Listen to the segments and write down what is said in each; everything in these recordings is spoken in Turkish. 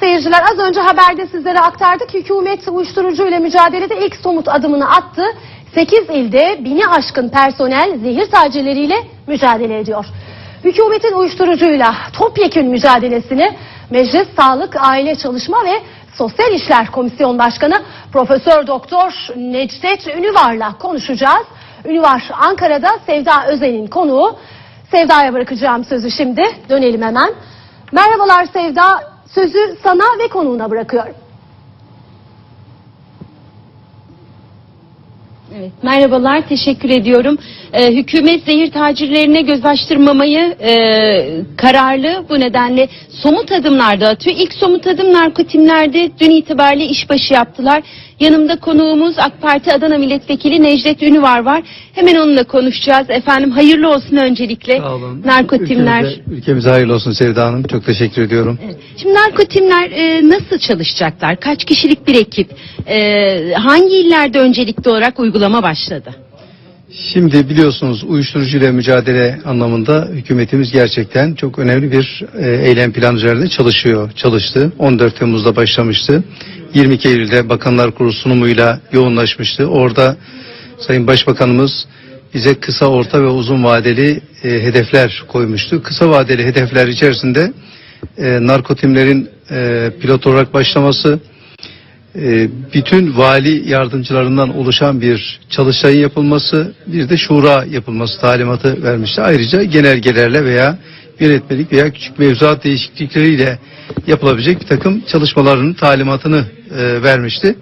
Seyirciler az önce haberde sizlere aktardık. Hükümet uyuşturucuyla mücadelede ilk somut adımını attı. 8 ilde bini aşkın personel zehir tacirleriyle mücadele ediyor. Hükümetin uyuşturucuyla topyekün mücadelesini Meclis Sağlık, Aile Çalışma ve Sosyal İşler Komisyon Başkanı Profesör Doktor Necdet Ünüvar'la konuşacağız. Ünüvar Ankara'da Sevda Özen'in konuğu. Sevda'ya bırakacağım sözü şimdi. Dönelim hemen. Merhabalar Sevda. Sözü sana ve konuğuna bırakıyorum. Evet, merhabalar, teşekkür ediyorum. Ee, hükümet zehir tacirlerine göz açtırmamayı e, kararlı. Bu nedenle somut adımlar da atıyor. İlk somut adım narkotimlerde dün itibariyle işbaşı yaptılar. Yanımda konuğumuz AK Parti Adana Milletvekili Necdet Ünüvar var. Hemen onunla konuşacağız. Efendim hayırlı olsun öncelikle. Sağ olun. Narkotimler. Ülkemize, ülkemize hayırlı olsun Sevda Hanım. Çok teşekkür ediyorum. Evet. Şimdi narkotimler e, nasıl çalışacaklar? Kaç kişilik bir ekip? E, hangi illerde öncelikli olarak uygulama başladı? Şimdi biliyorsunuz uyuşturucu ile mücadele anlamında hükümetimiz gerçekten çok önemli bir e, eylem planı üzerinde çalışıyor, çalıştı. 14 Temmuz'da başlamıştı. 22 Eylül'de Bakanlar Kurulu sunumuyla yoğunlaşmıştı. Orada Sayın Başbakanımız bize kısa, orta ve uzun vadeli e, hedefler koymuştu. Kısa vadeli hedefler içerisinde e, narkotimlerin e, pilot olarak başlaması, bütün vali yardımcılarından oluşan bir çalıştayın yapılması, bir de şura yapılması talimatı vermişti. Ayrıca genelgelerle veya yönetmelik veya küçük mevzuat değişiklikleriyle yapılabilecek bir takım çalışmaların talimatını e, vermişti.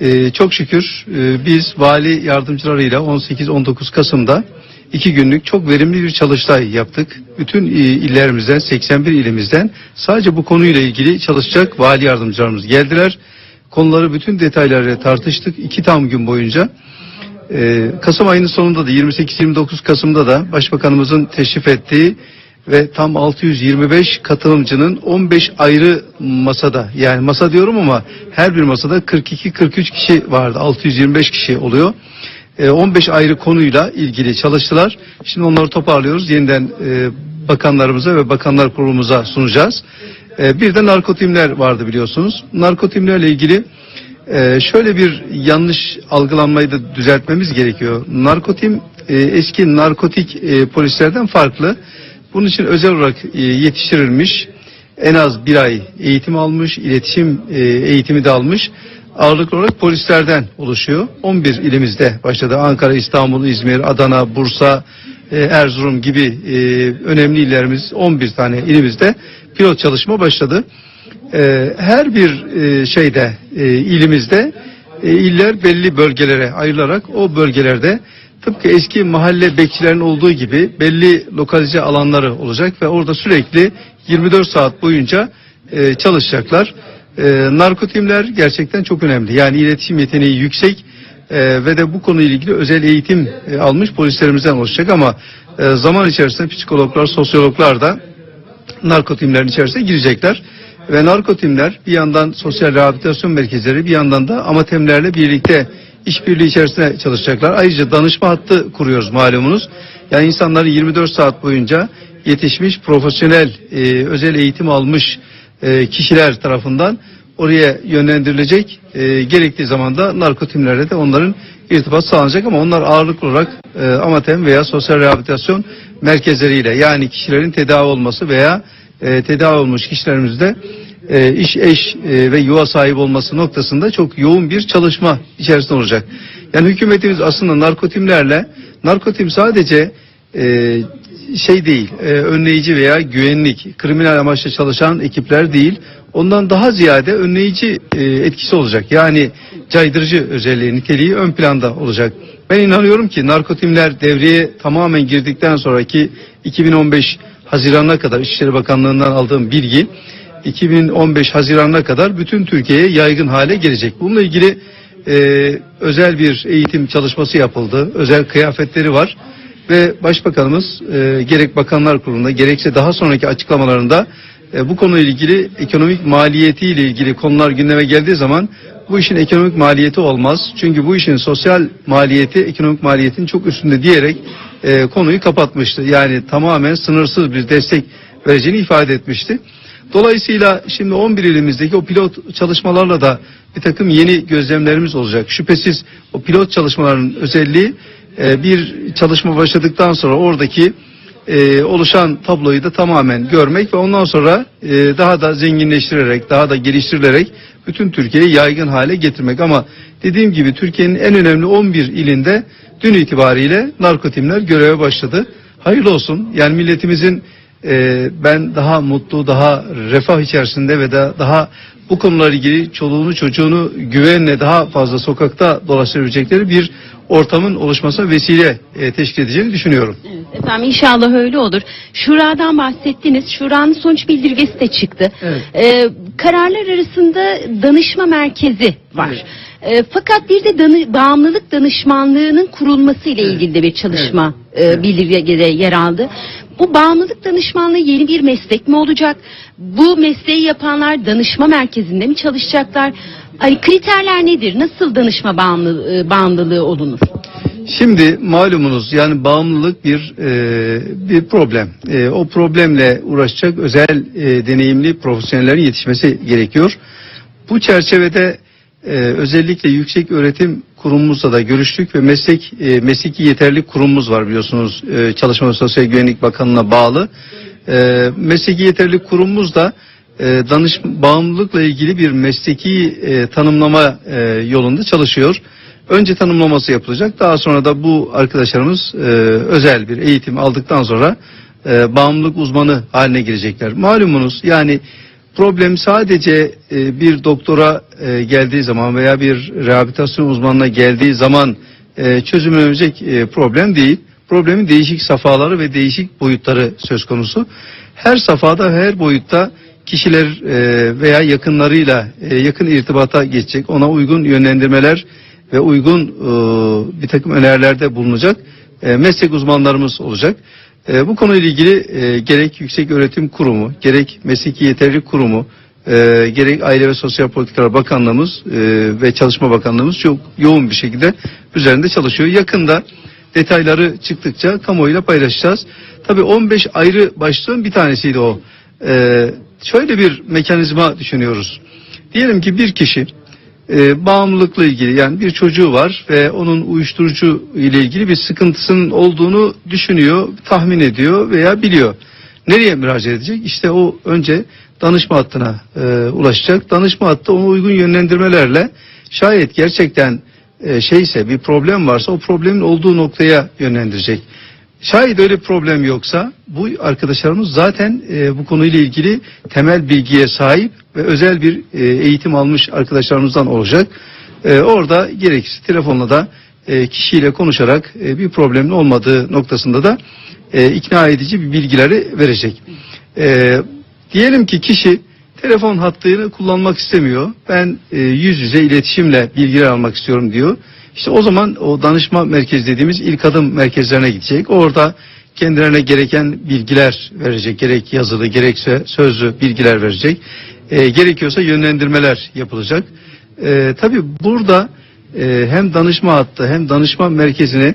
E, çok şükür e, biz vali yardımcılarıyla 18-19 Kasım'da iki günlük çok verimli bir çalıştay yaptık. Bütün e, illerimizden 81 ilimizden sadece bu konuyla ilgili çalışacak vali yardımcılarımız geldiler. Konuları bütün detaylarıyla tartıştık. iki tam gün boyunca. Ee, Kasım ayının sonunda da 28-29 Kasım'da da Başbakanımızın teşrif ettiği ve tam 625 katılımcının 15 ayrı masada yani masa diyorum ama her bir masada 42-43 kişi vardı 625 kişi oluyor. Ee, 15 ayrı konuyla ilgili çalıştılar. Şimdi onları toparlıyoruz. Yeniden e, bakanlarımıza ve bakanlar kurulumuza sunacağız. Ee, bir de narkotimler vardı biliyorsunuz. Narkotimlerle ilgili ee, şöyle bir yanlış algılanmayı da düzeltmemiz gerekiyor. Narkotim e, eski narkotik e, polislerden farklı. Bunun için özel olarak e, yetiştirilmiş, en az bir ay eğitim almış, iletişim e, eğitimi de almış. Ağırlıklı olarak polislerden oluşuyor. 11 ilimizde başladı. Ankara, İstanbul, İzmir, Adana, Bursa, e, Erzurum gibi e, önemli illerimiz 11 tane ilimizde pilot çalışma başladı. Ee, her bir e, şeyde e, ilimizde e, iller belli bölgelere ayrılarak o bölgelerde tıpkı eski mahalle bekçilerin olduğu gibi belli lokalize alanları olacak ve orada sürekli 24 saat boyunca e, çalışacaklar. E, narkotimler gerçekten çok önemli. Yani iletişim yeteneği yüksek e, ve de bu konuyla ilgili özel eğitim e, almış polislerimizden oluşacak ama e, zaman içerisinde psikologlar, sosyologlar da narkotimlerin içerisine girecekler. Ve narkotimler bir yandan sosyal rehabilitasyon merkezleri bir yandan da amatemlerle birlikte işbirliği içerisinde çalışacaklar. Ayrıca danışma hattı kuruyoruz malumunuz. Yani insanları 24 saat boyunca yetişmiş profesyonel e, özel eğitim almış e, kişiler tarafından oraya yönlendirilecek. E, gerektiği zaman da narkotimlerle de onların irtibat sağlanacak ama onlar ağırlıklı olarak e, amatem veya sosyal rehabilitasyon merkezleriyle yani kişilerin tedavi olması veya e, tedavi olmuş kişilerimizde e, iş eş e, ve yuva sahibi olması noktasında çok yoğun bir çalışma içerisinde olacak. Yani hükümetimiz aslında narkotimlerle narkotim sadece e, şey değil, e, önleyici veya güvenlik, kriminal amaçla çalışan ekipler değil, ondan daha ziyade önleyici e, etkisi olacak. Yani caydırıcı özelliği, niteliği ön planda olacak. Ben inanıyorum ki narkotimler devreye tamamen girdikten sonraki 2015 Haziran'a kadar İçişleri Bakanlığı'ndan aldığım bilgi 2015 Haziran'a kadar bütün Türkiye'ye yaygın hale gelecek. Bununla ilgili e, özel bir eğitim çalışması yapıldı. Özel kıyafetleri var ve Başbakanımız e, gerek Bakanlar Kurulu'nda gerekse daha sonraki açıklamalarında e, bu konuyla ilgili ekonomik maliyetiyle ilgili konular gündeme geldiği zaman bu işin ekonomik maliyeti olmaz. Çünkü bu işin sosyal maliyeti ekonomik maliyetin çok üstünde diyerek e, konuyu kapatmıştı. Yani tamamen sınırsız bir destek vereceğini ifade etmişti. Dolayısıyla şimdi 11 ilimizdeki o pilot çalışmalarla da bir takım yeni gözlemlerimiz olacak. Şüphesiz o pilot çalışmaların özelliği e, bir çalışma başladıktan sonra oradaki e, oluşan tabloyu da tamamen görmek ve ondan sonra e, daha da zenginleştirerek, daha da geliştirilerek bütün Türkiye'yi yaygın hale getirmek. Ama dediğim gibi Türkiye'nin en önemli 11 ilinde dün itibariyle narkotimler göreve başladı. Hayırlı olsun. Yani milletimizin e, ben daha mutlu, daha refah içerisinde ve de daha bu konularla ilgili çoluğunu çocuğunu güvenle daha fazla sokakta dolaştırabilecekleri bir ortamın oluşmasına vesile e, teşkil edeceğini düşünüyorum. Evet, efendim inşallah öyle olur. Şura'dan bahsettiniz. Şura'nın sonuç bildirgesi de çıktı. Evet. Ee, kararlar arasında danışma merkezi var. Ee, fakat bir de danı- bağımlılık danışmanlığının kurulması ile Evet. ilgili de bir çalışma Evet. e, bildirgede yer aldı. Bu bağımlılık danışmanlığı yeni bir meslek mi olacak? Bu mesleği yapanlar danışma merkezinde mi çalışacaklar? Hani kriterler nedir? Nasıl danışma bağımlı, e, bağımlılığı olunur? Şimdi malumunuz yani bağımlılık bir e, bir problem. E, o problemle uğraşacak özel e, deneyimli profesyonellerin yetişmesi gerekiyor. Bu çerçevede e, özellikle yüksek öğretim kurumumuzla da görüştük ve meslek e, mesleki yeterlilik kurumumuz var biliyorsunuz e, Çalışma ve Sosyal Güvenlik Bakanlığı'na bağlı. E, mesleki yeterlilik kurumumuz da e, danış bağımlılıkla ilgili bir mesleki e, tanımlama e, yolunda çalışıyor. Önce tanımlaması yapılacak. Daha sonra da bu arkadaşlarımız e, özel bir eğitim aldıktan sonra e, bağımlılık uzmanı haline gelecekler. Malumunuz yani problem sadece e, bir doktora e, geldiği zaman veya bir rehabilitasyon uzmanına geldiği zaman e, çözümlenecek e, problem değil. Problemin değişik safhaları ve değişik boyutları söz konusu. Her safhada her boyutta kişiler e, veya yakınlarıyla e, yakın irtibata geçecek. Ona uygun yönlendirmeler ve uygun e, bir takım önerilerde bulunacak e, meslek uzmanlarımız olacak. E, bu konuyla ilgili e, gerek Yüksek Öğretim Kurumu, gerek Mesleki Yeterlilik Kurumu, e, gerek Aile ve Sosyal Politikalar Bakanlığımız e, ve Çalışma Bakanlığımız çok yoğun bir şekilde üzerinde çalışıyor. Yakında detayları çıktıkça kamuoyuyla paylaşacağız. Tabii 15 ayrı başlığın bir tanesiydi o. E, şöyle bir mekanizma düşünüyoruz. Diyelim ki bir kişi e, bağımlılıkla ilgili yani bir çocuğu var ve onun uyuşturucu ile ilgili bir sıkıntısının olduğunu düşünüyor, tahmin ediyor veya biliyor. Nereye müracaat edecek? İşte o önce danışma hattına e, ulaşacak. Danışma hattı ona uygun yönlendirmelerle şayet gerçekten e, şeyse bir problem varsa o problemin olduğu noktaya yönlendirecek. Şayet öyle bir problem yoksa bu arkadaşlarımız zaten e, bu konuyla ilgili temel bilgiye sahip ve özel bir e, eğitim almış arkadaşlarımızdan olacak. E, orada gerekirse telefonla da e, kişiyle konuşarak bir problemin olmadığı noktasında da ikna edici bir bilgileri verecek. Diyelim ki kişi telefon hattını kullanmak istemiyor. Ben yüz yüze iletişimle bilgiler almak istiyorum diyor. İşte o zaman o danışma merkezi dediğimiz ilk adım merkezlerine gidecek. Orada kendilerine gereken bilgiler verecek. Gerek yazılı gerekse sözlü bilgiler verecek. E, gerekiyorsa yönlendirmeler yapılacak. E, tabii burada e, hem danışma hattı hem danışma merkezine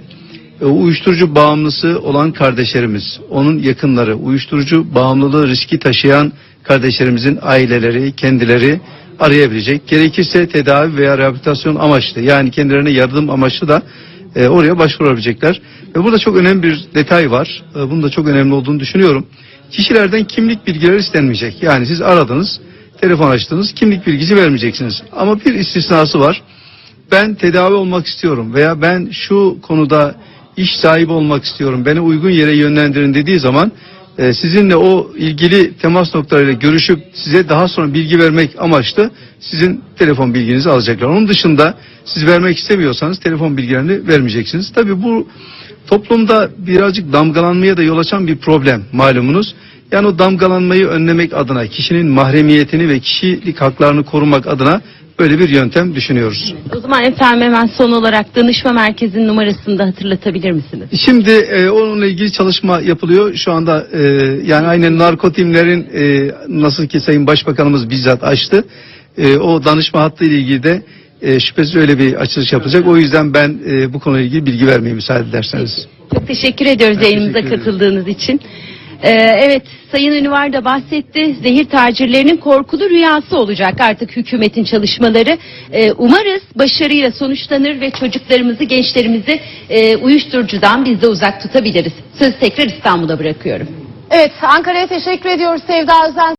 e, uyuşturucu bağımlısı olan kardeşlerimiz, onun yakınları, uyuşturucu bağımlılığı riski taşıyan kardeşlerimizin aileleri, kendileri arayabilecek. Gerekirse tedavi veya rehabilitasyon amaçlı yani kendilerine yardım amaçlı da e, oraya başvurabilecekler. Ve burada çok önemli bir detay var. E, bunun da çok önemli olduğunu düşünüyorum. Kişilerden kimlik bilgileri istenmeyecek. Yani siz aradınız, telefon açtınız, kimlik bilgisi vermeyeceksiniz. Ama bir istisnası var. Ben tedavi olmak istiyorum veya ben şu konuda iş sahibi olmak istiyorum. Beni uygun yere yönlendirin dediği zaman e, sizinle o ilgili temas noktalarıyla görüşüp size daha sonra bilgi vermek amaçlı sizin telefon bilginizi alacaklar. Onun dışında siz vermek istemiyorsanız telefon bilgilerini vermeyeceksiniz. Tabii bu toplumda birazcık damgalanmaya da yol açan bir problem malumunuz. Yani o damgalanmayı önlemek adına kişinin mahremiyetini ve kişilik haklarını korumak adına böyle bir yöntem düşünüyoruz. O zaman efendim hemen son olarak danışma merkezinin numarasını da hatırlatabilir misiniz? Şimdi e, onunla ilgili çalışma yapılıyor. Şu anda e, yani aynen narkotimlerin e, nasıl ki Sayın Başbakanımız bizzat açtı. E, o danışma hattı ile ilgili de e, şüphesiz öyle bir açılış yapılacak. O yüzden ben e, bu konuyla ilgili bilgi vermeye müsaade ederseniz. Çok teşekkür ediyoruz Ben yayınımıza teşekkür katıldığınız için. Ee, evet Sayın Ünüvar da bahsetti. Zehir tacirlerinin korkulu rüyası olacak artık hükümetin çalışmaları. Ee, umarız başarıyla sonuçlanır ve çocuklarımızı, gençlerimizi e, uyuşturucudan biz de uzak tutabiliriz. Sözü tekrar İstanbul'a bırakıyorum. Evet Ankara'ya teşekkür ediyoruz Sevda Özen.